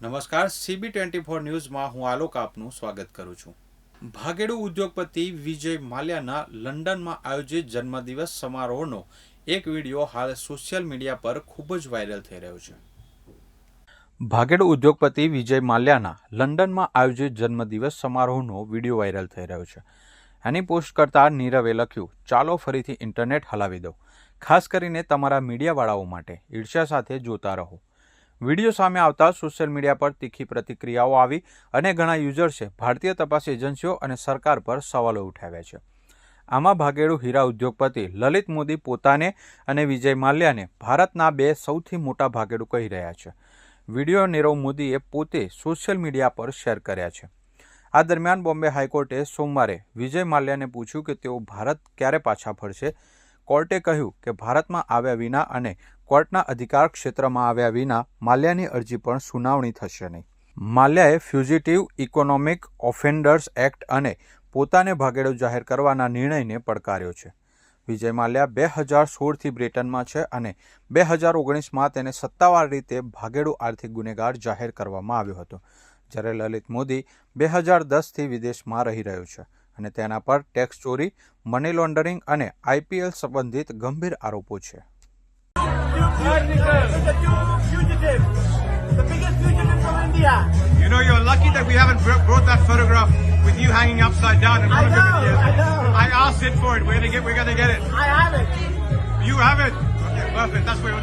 નમસ્કાર CB twenty four ન્યૂઝમાં હું આલોક આપનું સ્વાગત કરું છું. ભાગેડુ ઉદ્યોગપતિ વિજય માલ્યાના લંડનમાં આયોજિત જન્મદિવસ સમારોહનો એક વીડિયો હાલ સોશિયલ મીડિયા પર ખૂબ જ વાયરલ થઈ રહ્યો છે. ભાગેડુ ઉદ્યોગપતિ વિજય માલ્યાના લંડનમાં આયોજિત જન્મદિવસ સમારોહનો વીડિયો વાયરલ થઈ રહ્યો છે. એની પોસ્ટ કરતા નીરવે લખ્યું, ચાલો ફરીથી ઇન્ટરનેટ હલાવી દો ખાસ કરીને તમારા મીડિયાવાળાઓ માટે. ઈર્ષ્યા સાથે જોતા રહો. વીડિયો સામે આવતા સોશિયલ મીડિયા પર તીખી પ્રતિક્રિયાઓ આવી અને ઘણા યુઝર્સે ભારતીય તપાસ એજન્સીઓ અને સરકાર પર સવાલો ઉઠાવ્યા છે. આમાં ભાગેડુ હીરા ઉદ્યોગપતિ લલિત મોદી પોતાને અને વિજય માલ્યાને ભારતના બે સૌથી મોટા ભાગેડુ કહી રહ્યા છે. વીડિયો નીરવ મોદીએ પોતે સોશિયલ મીડિયા પર શેર કર્યા છે. આ દરમિયાન બોમ્બે હાઈકોર્ટે સોમવારે વિજય માલ્યાને પૂછ્યું કે તેઓ ભારત ક્યારે પાછા ફરશે? કોર્ટે કહ્યું કે ભારતમાં આવ્યા વિના અને કોર્ટના અધિકાર ક્ષેત્રમાં આવ્યા વિના માલ્યાની અરજી પણ સુનાવણી થશે નહીં. માલ્યાએ ફ્યુઝિટિવ ઇકોનોમિક ઓફેન્ડર્સ એક્ટ અને પોતાને ભાગેડો જાહેર કરવાના નિર્ણયને પડકાર્યો છે. વિજય માલ્યા બે હજાર સોળથી બ્રિટનમાં છે અને બે હજાર ઓગણીસમાં તેને સત્તાવાર રીતે ભાગેડુ આર્થિક ગુનેગાર જાહેર કરવામાં આવ્યો હતો. જ્યારે લલિત મોદી બે હજાર દસથી વિદેશમાં રહી રહ્યો છે. અને તેના પર ટેક્સ ચોરી મની લોન્ડરિંગ અને આઈપીએલ સંબંધિત ગંભીર આરોપો છે. You know, you're lucky that we haven't brought that photograph with you hanging upside down in I front of him. yet. I know. I asked it for it. We're gonna get. We're gonna get it. I have it. You have it. Okay, perfect. That's where.